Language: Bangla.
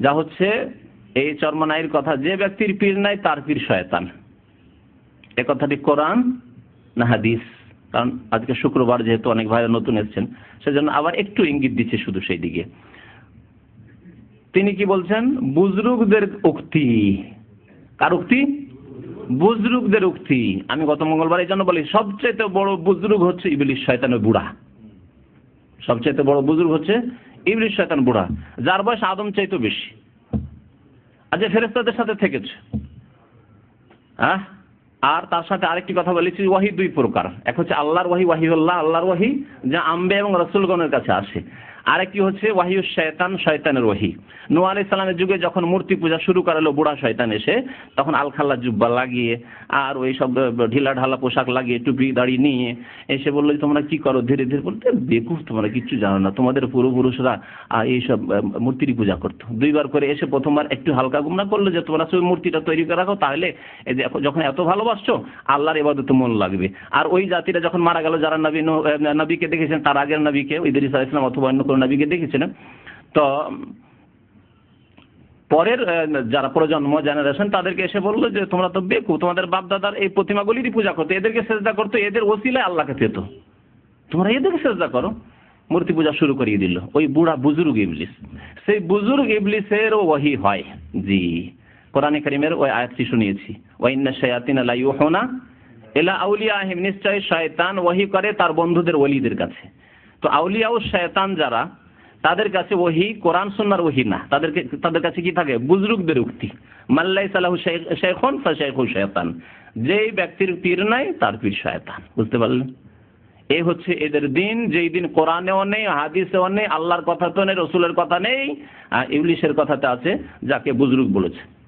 যা হচ্ছে এই চর্মনাইয়ের কথা, যে ব্যক্তির পীর নাই, তার পীর শয়তান। এ কথাটি কোরআন না হাদিস? কারণ আজকে শুক্রবার যেহেতু অনেক ভাই নতুন এসছেন, সেজন্য আবার একটু ইঙ্গিত দিচ্ছে শুধু সেই দিকে। তিনি কি বলছেন? বুজরুকদের উক্তি। কার উক্তি? বুজরুকদের উক্তি। আমি গত মঙ্গলবার এই জন্য বলি সবচেয়ে বড় বুজরুগ হচ্ছে ইবলিশ শয়তানের বুড়া। সবচেয়ে বড় বুজুর্গ হচ্ছে ইবলিশ শয়তান বুড়া, যার বয়স আদম চাইতো বেশি। আজ ফেরেস্তাদের সাথে থেকেছে। হ্যাঁ আর তার সাথে আরেকটি কথা বলেছি, ওয়াহি দুই প্রকার। এক হচ্ছে আল্লাহর ওয়াহি ওয়াহি আল্লাহ আল্লাহর ওয়াহি, যা আম্বে এবং রসুলগণের কাছে আসে। আরেকটি হচ্ছে ওয়াহিউ শয়তান, শয়তানের ওয়াহি। নু আলি সালামের যুগে যখন মূর্তি পূজা শুরু করালো, বুড়া শয়তান এসে তখন আলখাল্লা জুব্বা লাগিয়ে আর ওই সব ঢিলা ঢালা পোশাক লাগিয়ে, টুপি, দাড়ি নিয়ে এসে বলল তোমরা কি করো? ধীরে ধীরে বলতে, বেকুফ, তোমরা কিচ্ছু জানো না। তোমাদের পূর্বপুরুষরা এইসব মূর্তির পূজা করতো। দুইবার করে এসে প্রথমবার একটু হালকা গুমনা করল যে, তোমরা সেই মূর্তিটা তৈরি করে রাখো, তাহলে যখন এত ভালোবাসছো, আল্লাহর এবাদতে মন লাগবে। আর ওই জাতিরা যখন মারা গেল, যারা নবী নবীকে দেখেছেন, তার আগের নবীকে ওই ইদরিস ইসলাম অথবা অন্য কোনো নবীকে দেখেছিলেন। তো, পরের যারা প্রজন্ম জেনারেশন তাদেরকে এসে বলল যে, তোমরা তো বেকু তোমাদের বাপ দাদার এই প্রতিমাগুলিরই পূজা করতো। এদেরকে সেজদা করতো, এদের ওসিলায় আল্লাহকে পেত। তোমরা এদেরকে সেজদা করো। মূর্তি পূজা শুরু করিয়ে দিল। ওই বুড়া বুজুর্গ ইবলিস। সেই বুজুর্গ ইবলিসের ওহি হয়। জি, কোরআনে করিমের ওই আয়াতটি শুনিয়েছি। ওয়াইন্না শায়াতিন আলা ইউহুনা এলা আউলিয়া নিশ্চয় শয়তান ওয়াহি করে তার বন্ধুদের ওলিদের কাছে। তো আউলিয়া ও শয়তান যারা, তাদের কাছে ওহি, কোরআন, সুন্নার ওহি না। তাদেরকে, তাদের কাছে কি থাকে? বুজরুকদের উক্তি। মাল্লাই সালাহু শেখন শেখু শয়তান। যেই ব্যক্তির পীর নাই, তার পীর শয়তান। বুঝতে পারলেন? এই হচ্ছে এদের দিন। যেই দিন কোরআনেও নেই, হাদিসেও নেই, আল্লাহর কথা তো নেই, রসুলের কথা নেই আর ইংলিশের কথাতে আছে, যাকে বুজরুক বলেছে।